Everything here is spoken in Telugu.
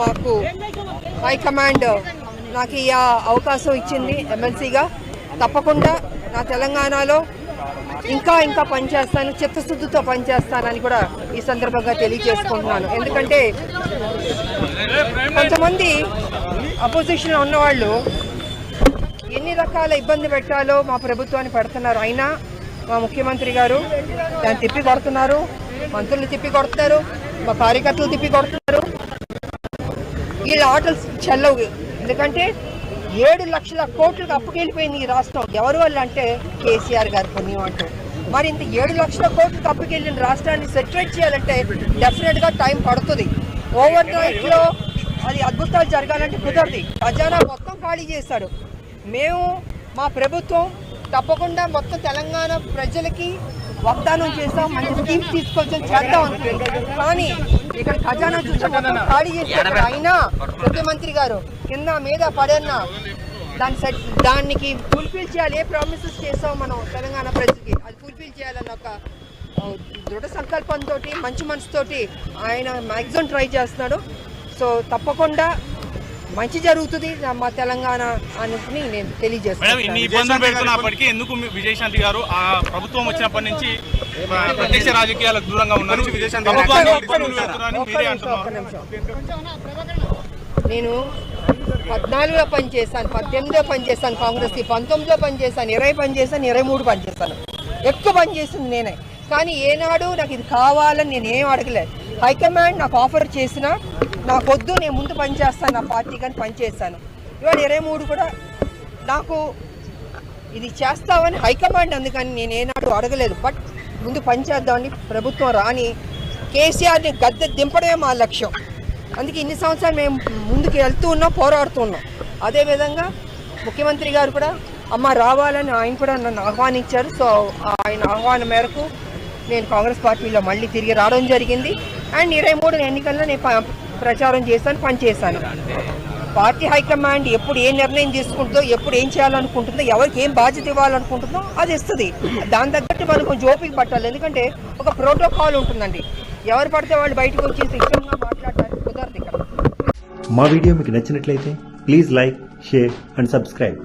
మాకు హైకమాండ్ నాకు ఈ అవకాశం ఇచ్చింది ఎమ్మెల్సీగా. తప్పకుండా నా తెలంగాణలో ఇంకా ఇంకా పనిచేస్తాను చిత్తశుద్ధితో పనిచేస్తానని కూడా ఈ సందర్భంగా తెలియజేసుకుంటున్నాను. ఎందుకంటే కొంతమంది అపోజిషన్లో ఉన్నవాళ్ళు ఎన్ని రకాల ఇబ్బంది పెట్టాలో మా ప్రభుత్వాన్ని పెడుతున్నారు. అయినా మా ముఖ్యమంత్రి గారు దాన్ని తిప్పి కొడుతున్నారు మంత్రులు తిప్పి కొడుతున్నారు మా కార్యకర్తలు తిప్పి కొడుతున్నారు. వీళ్ళ ఆటలు చెల్లవు. ఎందుకంటే ఏడు లక్షల కోట్లకు అప్పుకెళ్ళిపోయింది ఈ రాష్ట్రం. ఎవరి వల్ల అంటే కేసీఆర్ గారు పుణ్యం అంటూ మరి ఇంత ఏడు లక్షల కోట్లకు అప్పుకెళ్ళిన రాష్ట్రాన్ని సెటిల్ చేయాలంటే డెఫినెట్గా టైం పడుతుంది. ఓవర్ నైట్లో అది అద్భుతాలు జరగాలంటే కుదరదు. ఖజానా మొత్తం ఖాళీ చేశాడు. మేము మా ప్రభుత్వం తప్పకుండా మొత్తం తెలంగాణ ప్రజలకి వాగ్దానం చేస్తాం మంచి స్కీమ్స్ తీసుకొచ్చి చేద్దాం. అనుకుంటున్నాం కానీ ఇక్కడ ఖజానా చూస్తే మొత్తం ఖాళీ చేశారు అయినా ముఖ్యమంత్రి గారు కింద మీద పడన్నా దాన్ని సెట్ దానికి ఫుల్ఫిల్ చేయాలి ఏ ప్రామిసెస్ చేస్తాం మనం తెలంగాణ ప్రజలకి. అది ఫుల్ఫిల్ చేయాలన్న ఒక దృఢ సంకల్పంతో మంచి మనసుతోటి ఆయన మ్యాక్సిమం ట్రై చేస్తున్నాడు. సో తప్పకుండా మంచి జరుగుతుంది. మా తెలంగాణ అని నేను మేడం ఇన్ని తెలియజేస్తాను ఇబ్బందులు పెడుతున్నప్పటికీ ఎందుకు విజయశాంతి గారు ఆ ప్రభుత్వం వచ్చినప్పటి నుంచి ప్రత్యక్ష రాజకీయాలకు దూరంగా ఉన్నారు? నేను పద్నాలుగులో పనిచేశాను పద్దెనిమిదిలో పనిచేశాను కాంగ్రెస్కి పంతొమ్మిదిలో పనిచేశాను ఇరవై పనిచేశాను ఇరవై మూడు పనిచేశాను. ఎక్కువ పనిచేసింది నేనే. కానీ ఏనాడు నాకు ఇది కావాలని నేను ఏం అడగలేదు హైకమాండ్ నాకు ఆఫర్ చేసినా నాకు వద్దు నేను ముందు పనిచేస్తాను నా పార్టీ కానీ పనిచేస్తాను ఇవాళ ఇరవై మూడు కూడా నాకు ఇది చేస్తామని హైకమాండ్ అందుకని నేను ఏనాడు అడగలేదు. బట్ ముందు పనిచేద్దామని ప్రభుత్వం రాని కేసీఆర్ని గద్దె దింపడమే మా లక్ష్యం. అందుకే ఇన్ని సంవత్సరాలు మేము ముందుకు వెళ్తూ ఉన్నాం పోరాడుతూ ఉన్నాం. అదేవిధంగా ముఖ్యమంత్రి గారు కూడా అమ్మ రావాలని ఆయన కూడా నన్ను ఆహ్వానించారు. సో ఆయన ఆహ్వానం మేరకు నేను కాంగ్రెస్ పార్టీలో మళ్ళీ తిరిగి రావడం జరిగింది. అండ్ ఇరవై మూడు ఎన్నికల్లో నేను ప్రచారం చేశాను పనిచేశాను. పార్టీ హైకమాండ్ ఎప్పుడు ఏ నిర్ణయం తీసుకుంటుందో ఎప్పుడు ఏం చేయాలనుకుంటుందో ఎవరికి ఏం బాధ్యత ఇవ్వాలనుకుంటుందో అది ఇస్తుంది. దాని తగ్గట్టు మనం కొంచెం ఓపిక పట్టాలి. ఎందుకంటే ఒక ప్రోటోకాల్ ఉంటుందండి. ఎవరు పడితే వాళ్ళు బయటకు వచ్చేసి ఇష్టంగా మాట్లాడడానికి కుదరదు ఇక్కడ. మా వీడియో మీకు నచ్చినట్లయితే please like share and subscribe.